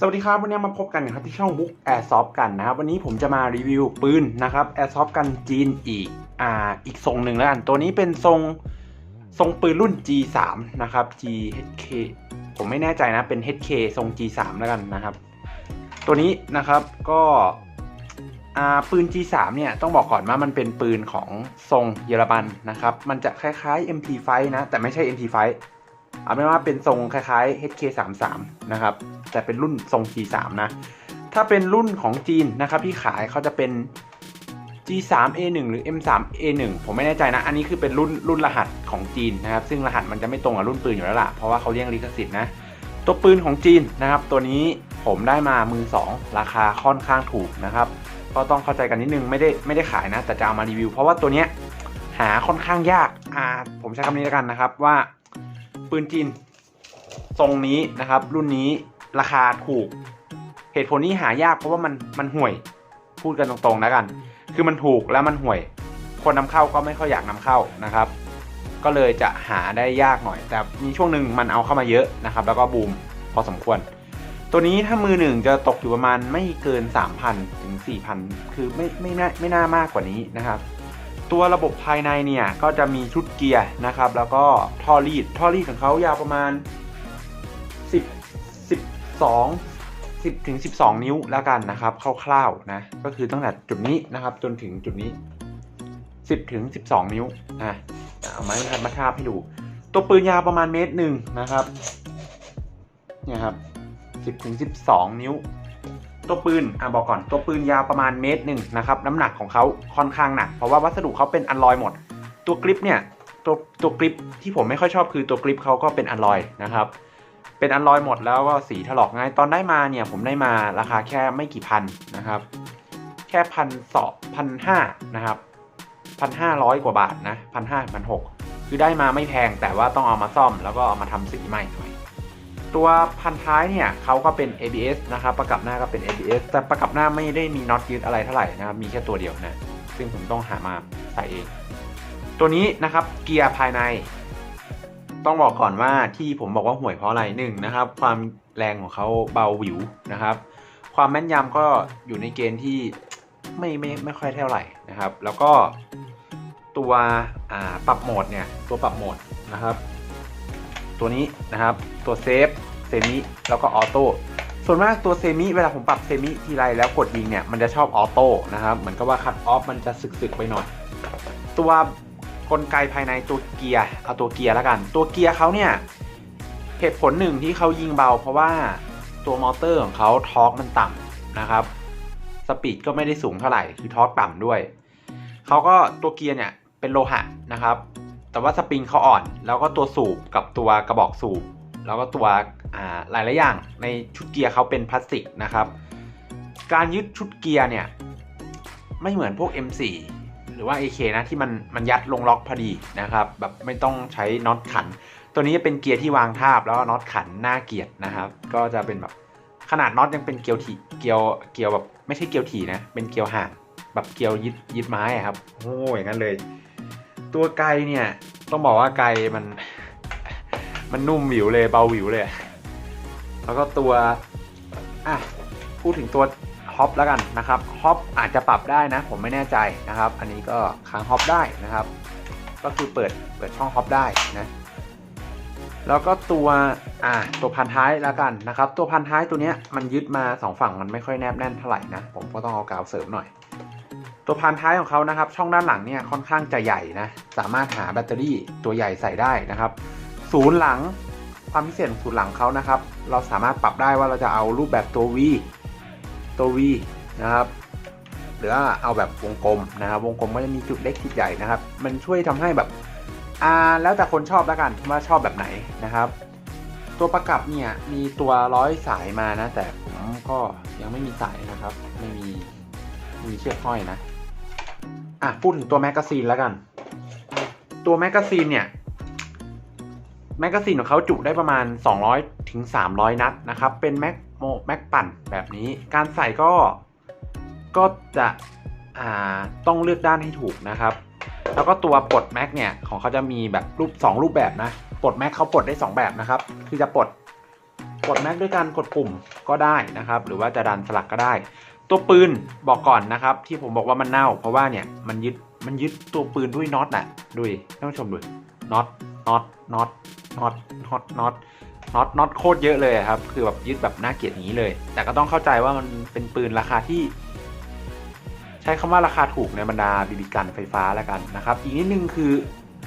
สวัสดีครับ วันนี้มาพบกันนะครับที่ช่อง Book Airsoft กันนะครับ วันนี้ผมจะมารีวิวปืนนะครับ Airsoft กันจีนอีกอ่าอีกทรงหนึ่งแล้วกัน ตัวนี้เป็นทรงทรงปืนรุ่น G3 นะครับ GHK ผมไม่แน่ใจนะเป็น HK ทรง G3 แล้วกันนะครับ ตัวนี้นะครับก็อ่าปืน G3 เนี่ยต้องบอกก่อนว่ามันเป็นปืนของทรงเยอรมันนะครับ มันจะคล้ายๆ MT5 นะแต่ไม่ใช่ MT5 เอาเป็นว่าเป็นทรงคล้ายๆ HK33 นะครับ แต่เป็นรุ่นทรง G3 นะ ถ้าเป็นรุ่นของจีนนะครับที่ขายเขาจะเป็น G3A1 หรือ M3A1 ผมไม่แน่ใจนะ อันนี้คือเป็นรุ่นรุ่นรหัสของจีนนะครับ ซึ่งรหัสมันจะไม่ตรงกับรุ่นปืนอยู่แล้วล่ะ เพราะว่าเขาเรียกลิขสิทธิ์นะ ตัวปืนของจีนนะครับ ตัวนี้ผมได้มามือ2ราคาค่อนข้างถูกนะครับ ก็ต้องเข้าใจกันนิดนึง ไม่ได้ไม่ได้ขายนะ แต่จะเอามารีวิว เพราะว่าตัวเนี้ยหาค่อนข้างยาก อ่า ผมใช้คำนี้แล้วกันนะครับว่า ปืนจีนทรงนี้นะครับ รุ่นนี้ราคาถูก เหตุผลนี้หายากเพราะว่ามันมันห่วย พูดกันตรงๆแล้วกัน คือมันถูกแล้วมันห่วย คนนำเข้าก็ไม่ค่อยอยากนำเข้านะครับ ก็เลยจะหาได้ยากหน่อย แต่มีช่วงหนึ่งมันเอาเข้ามาเยอะนะครับ แล้วก็บูมพอสมควร ตัวนี้ถ้ามือหนึ่งจะตกอยู่ประมาณไม่เกิน 3,000 ถึง 4,000 คือไม่ไม่น่าไม่น่ามากกว่านี้นะครับ ตัวระบบภายในเนี่ย ก็จะมีชุดเกียร์นะครับ แล้วก็ท่อรีดท่อรีดของเขายาวประมาณ 10 12 10ถึง12 นิ้วแล้วกันนะครับคร่าวๆนะก็คือตั้งแต่จุดนี้นะครับ จนถึงจุดนี้ 10ถึง12 นิ้วนะเอาไม้บรรทัดมาทาบให้ดู ตัวปืนยาวประมาณเมตรหนึ่งนะครับเนี่ยครับ10ถึง12 นิ้ว ตัวปืนอะบอกก่อนตัวปืนยาวประมาณเมตรหนึ่งนะครับน้ำหนักของเขาค่อนข้างหนัก เพราะว่าวัสดุเขาเป็นอัลลอยหมด ตัวกริปเนี่ยตัวตัวกริปที่ผมไม่ค่อยชอบคือตัวกริปเขาก็เป็นอัลลอยนะครับเป็นอันลอยหมดแล้วก็สีถลอกง่ายตอนได้มาเนี่ยผมได้มาราคาแค่ไม่กี่พันนะครับ แค่พันสองพันห้านะครับพันห้าร้อยกว่าบาทนะพันห้าพันหกคือได้มาไม่แพงแต่ว่าต้องเอามาซ่อมแล้วก็เอามาทำสีใหม่หน่อย ตัวพันท้ายเนี่ยเขาก็เป็น ABS นะครับ ประกับหน้าก็เป็น ABS แต่ประกับหน้าไม่ได้มีน็อตยึดอะไรเท่าไหร่นะครับ มีแค่ตัวเดียวนะ ซึ่งผมต้องหามาใส่เอง ตัวนี้นะครับ เกียร์ภายใน ต้องบอกก่อนว่าที่ผมบอกว่าห่วยเพราะอะไรหนึ่งนะครับ ความแรงของเขาเบาหวิวนะครับ ความแม่นยำก็อยู่ในเกณฑ์ที่ไม่ไม่ไม่ค่อยเท่าไหร่นะครับ แล้วก็ตัวอ่าปรับโหมดเนี่ย ตัวปรับโหมดนะครับ ตัวนี้นะครับ ตัวเซฟเซมิแล้วก็ออโต้ส่วนมากตัวเซมิเวลาผมปรับเซมิทีไรแล้วกดยิงเนี่ยมันจะชอบออโต้นะครับเหมือนกับว่าคัตออฟมันจะสึกๆไปหน่อย ตัวกลไกภายในตัวเกียร์เอาตัวเกียร์แล้วกัน ตัวเกียร์เขาเนี่ยเหตุผลหนึ่งที่เขายิงเบา เพราะว่าตัวมอเตอร์ของเขาทอร์กมันต่ำนะครับสปีดก็ไม่ได้สูงเท่าไหร่คือทอร์กต่ำด้วยเขาก็ตัวเกียร์เนี่ยเป็นโลหะนะครับ แต่ว่าสปริงเขาอ่อน แล้วก็ตัวสูบกับตัวกระบอกสูบ แล้วก็ตัวหลายหลายอย่างในชุดเกียร์เขาเป็นพลาสติกนะครับ การยึดชุดเกียร์เนี่ยไม่เหมือนพวก M4 หรือว่า AK นะที่มันมันยัดลงล็อกพอดีนะครับแบบไม่ต้องใช้น็อตขัน ตัวนี้จะเป็นเกียร์ที่วางทาบแล้วน็อตขันหน้าเกียร์นะครับ ก็จะเป็นแบบขนาดน็อตยังเป็นเกลียวถีเกลียวเกลียวแบบไม่ใช่เกลียวถีนะเป็นเกลียวห่างแบบเกลียวยึดยึดไม้ครับโอ้อย่างนั้นเลย ตัวไกลเนี่ย ต้องบอกว่าไกลมัน มันนุ่มหวิวเลยเบาหวิวเลย แล้วก็ตัวอะพูดถึงตัวฮอปแล้วกันนะครับฮอปอาจจะปรับได้นะ ผมไม่แน่ใจนะครับ อันนี้ก็ค้างฮอปได้นะครับ ก็คือเปิดเปิดช่องฮอปได้นะแล้วก็ตัวอ่าตัวพันท้ายแล้วกันนะครับ ตัวพันท้ายตัวเนี้ยมันยึดมาสองฝั่งมันไม่ค่อยแนบแน่นเท่าไหร่นะ ผมก็ต้องเอากาวเสริมหน่อย ตัวพันท้ายของเขานะครับ ช่องด้านหลังเนี่ยค่อนข้างจะใหญ่นะ สามารถหาแบตเตอรี่ตัวใหญ่ใส่ได้นะครับ ศูนย์หลังความพิเศษของศูนย์หลังเขานะครับ เราสามารถปรับได้ว่าเราจะเอารูปแบบตัว V ตัว V นะครับหรือว่าเอาแบบวงกลมนะครับ วงกลมก็จะมีจุดเล็กจุดใหญ่นะครับ มันช่วยทำให้แบบอ่าแล้วแต่คนชอบแล้วกันว่าชอบแบบไหนนะครับ ตัวประกับเนี่ยมีตัวร้อยสายมานะ แต่ผมก็ยังไม่มีสายนะครับ ไม่มีมีเชือกห้อยนะ อะพูดถึงตัวแมกกาซีนแล้วกัน ตัวแมกกาซีนเนี่ย แมกกาซีนของเขาจุได้ประมาณ 200ถึง300 นัดนะครับ เป็นแม็กโมแม็กปั่นแบบนี้ การใส่ก็ก็จะอ่าต้องเลือกด้านให้ถูกนะครับ แล้วก็ตัวปลดแม็กเนี่ยของเขาจะมีแบบรูป 2 รูปแบบนะปลดแม็กเขาปลดได้ 2 แบบนะครับ คือจะปลดกดแม็กด้วยการกดปุ่มก็ได้นะครับ หรือว่าจะดันสลักก็ได้ ตัวปืนบอกก่อนนะครับ ที่ผมบอกว่ามันเน่า เพราะว่าเนี่ยมันยึดมันยึดตัวปืนด้วยน็อตน่ะดูดิท่านผู้ชมดูน็อตน็อตน็อตน็อตน็อตน็อตน็อตน็อตโคตรเยอะเลยครับ คือแบบยึดแบบน่าเกลียดอย่างนี้เลย แต่ก็ต้องเข้าใจว่ามันเป็นปืนราคาที่ ใช้คำว่าราคาถูกในบรรดาบีบีกันไฟฟ้าแล้วกันนะครับ อีกนิดนึงคือ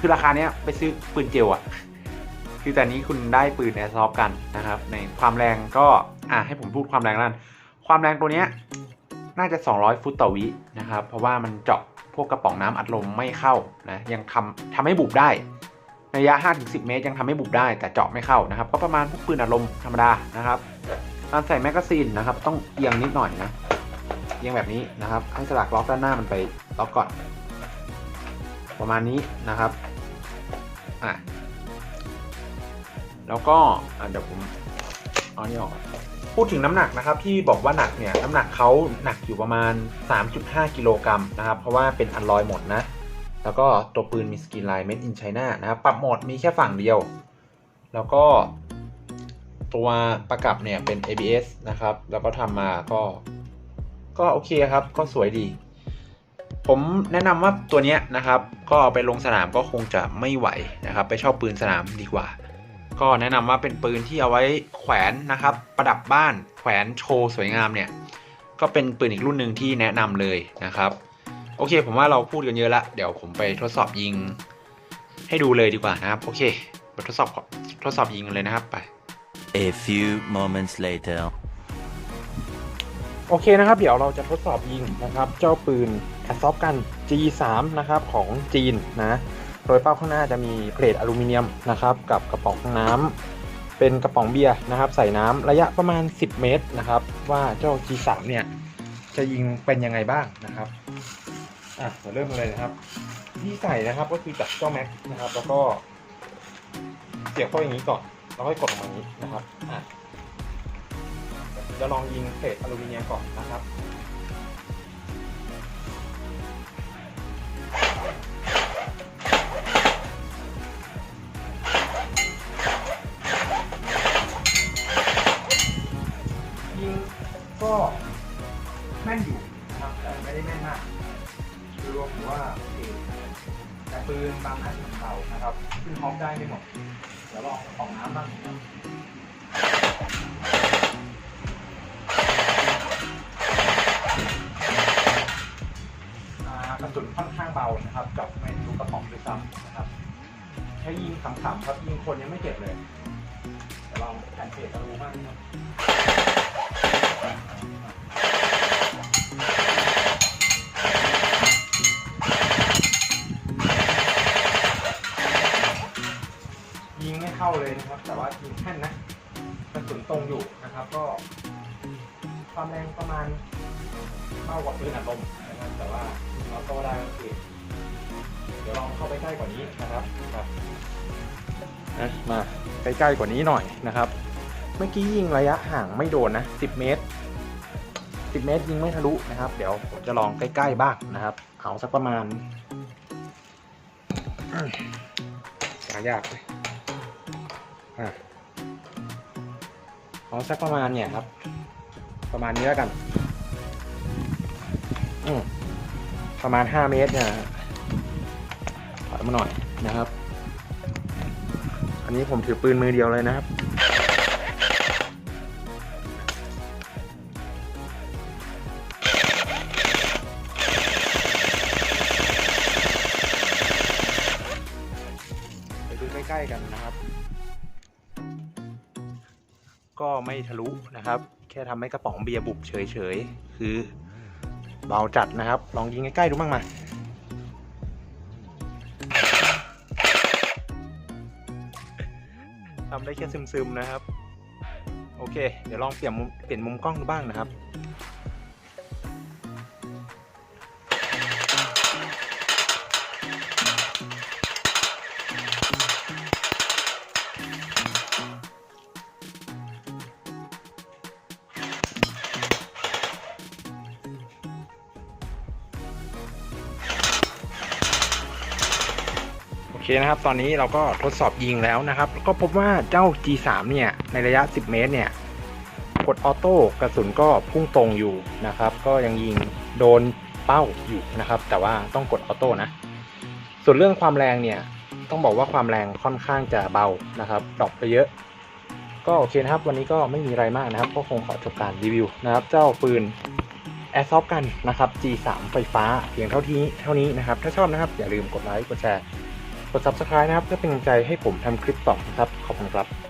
คือราคาเนี้ยไปซื้อปืนเจลอะคือแต่นี้คุณได้ปืนแอร์ซอฟกันนะครับ ในความแรงก็อะให้ผมพูดความแรงนั่น ความแรงตัวเนี้ยน่าจะ 200 ฟุตต่อวินะครับ เพราะว่ามันเจาะพวกกระป๋องน้ำอัดลมไม่เข้านะยังทำทำให้บุบได้ระยะ 5-10 เมตรยังทำให้บุบได้แต่เจาะไม่เข้านะครับ ก็ประมาณพวกปืนอัดลมธรรมดานะครับการใส่แมกกาซีนนะครับ ต้องเอียงนิดหน่อยนะเอียงแบบนี้นะครับให้สลักล็อกด้านหน้ามันไปล็อกก่อน ประมาณนี้นะครับอะแล้วก็อะเดี๋ยวผมเอานี่ออก พูดถึงน้ำหนักนะครับที่บอกว่าหนักเนี่ยน้ำหนักเขาหนักอยู่ประมาณ 3.5 กิโลกรัมนะครับ เพราะว่าเป็นอันลอยหมดนะ แล้วก็ตัวปืนมีสกรีนไลน์ made in China นะครับปรับโหมดมีแค่ฝั่งเดียว แล้วก็ตัวประกับเนี่ยเป็น ABS นะครับ แล้วก็ทำมาก็ ก็โอเคครับ ก็สวยดี ผมแนะนำว่าตัวเนี้ยนะครับ ก็เอาไปลงสนามก็คงจะไม่ไหวนะครับ ไปชอบปืนสนามดีกว่า ก็แนะนำว่าเป็นปืนที่เอาไว้แขวนนะครับ ประดับบ้านแขวนโชว์สวยงามเนี่ย ก็เป็นปืนอีกรุ่นหนึ่งที่แนะนำเลยนะครับ โอเค ผมว่าเราพูดกันเยอะละเดี๋ยวผมไปทดสอบยิง ให้ดูเลยดีกว่านะครับโอเคไปทดสอบทดสอบยิงกันเลยนะครับไป A few moments later. โอเคนะครับ เดี๋ยวเราจะทดสอบยิงนะครับ เจ้าปืนแอสซอฟกัน G3 นะครับของจีนนะโดยเป้าข้างหน้าจะมีเพลทอลูมิเนียมนะครับกับกระป๋องน้ำเป็นกระป๋องเบียร์นะครับ ใส่น้ำระยะประมาณ 10 เมตรนะครับ ว่าเจ้า G3 เนี่ยจะยิงเป็นยังไงบ้างนะครับอะเดี๋ยวเริ่มเลยนะครับ ที่ใส่นะครับก็คือจับเจ้าแม็กนะครับ แล้วก็เสียบเข้าอย่างนี้ก่อนแล้วค่อยกดออกมาอย่างนี้นะครับอะจะลองยิงเศษอลูมิเนียมก่อนนะครับ ก็แม่นอยู่นะครับแต่ไม่ได้แม่นมากโดยรวมถือว่าโอเคแต่ปืนบางนัดของเรานะครับขึ้นฮอปได้ไม่หมดเดี๋ยวลองของน้ำบ้างกระสุนค่อนข้างเบานะครับกับไม่รู้กระป๋องด้วยซ้ำนะครับแค่ยิงขำๆครับยิงคนยังไม่เจ็บเลยเดี๋ยวลองแผ่นเศษตะลูมากนะครับ เข้าเลยนะครับ แต่ว่ายิงแค่นนะกระสุนตรงอยู่นะครับ ก็ ความแรงประมาณเท่ากับปืนอัดลมนะครับแต่ว่าเราโต้ได้ก็คือเดี๋ยวลองเข้าไปใกล้กว่านี้นะครับครับมาใกล้ๆกว่านี้หน่อยนะครับ เมื่อกี้ยิงระยะห่างไม่โดนนะ 10 เมตร 10 เมตรยิงไม่ทะลุนะครับ เดี๋ยวผมจะลองใกล้ๆบ้างนะครับ เอาสักประมาณหายากเลย อะเอาสักประมาณเนี่ยครับ ประมาณนี้แล้วกัน อืมประมาณ5เมตรเนี่ยถอยมาหน่อยนะครับ อันนี้ผมถือปืนมือเดียวเลยนะครับไปดูใกล้ๆกันนะครับ ก็ไม่ทะลุนะครับ แค่ทำให้กระป๋องเบียร์บุบเฉยๆ คือเบาจัดนะครับ ลองยิงใกล้ๆดูบ้างมาทำได้แค่ซึมๆนะครับ โอเค เดี๋ยวลองเปลี่ยนมุมเปลี่ยนมุมกล้องดูบ้างนะครับ นะครับ ตอนนี้เราก็ทดสอบยิงแล้วนะครับ ก็พบว่าเจ้า G3 เนี่ย ในระยะ 10 เมตรเนี่ย กดออโต้กระสุนก็พุ่งตรงอยู่นะครับ ก็ยังยิงโดนเป้าอยู่นะครับ แต่ว่าต้องกดออโต้นะ ส่วนเรื่องความแรงเนี่ย ต้องบอกว่าความแรงค่อนข้างจะเบานะครับดรอปไปเยอะ ก็โอเคนะครับ วันนี้ก็ไม่มีอะไรมากนะครับ ก็คงขอจบการรีวิวนะครับ เจ้าปืนแอร์ซอฟกันนะครับ G3 ไฟฟ้าเพียงเท่าที่เท่านี้นะครับ ถ้าชอบนะครับ อย่าลืมกดไลค์ กดแชร์ กด Subscribe นะครับเพื่อเป็นกำลังใจให้ผมทำคลิปต่อนะครับ ขอบคุณครับ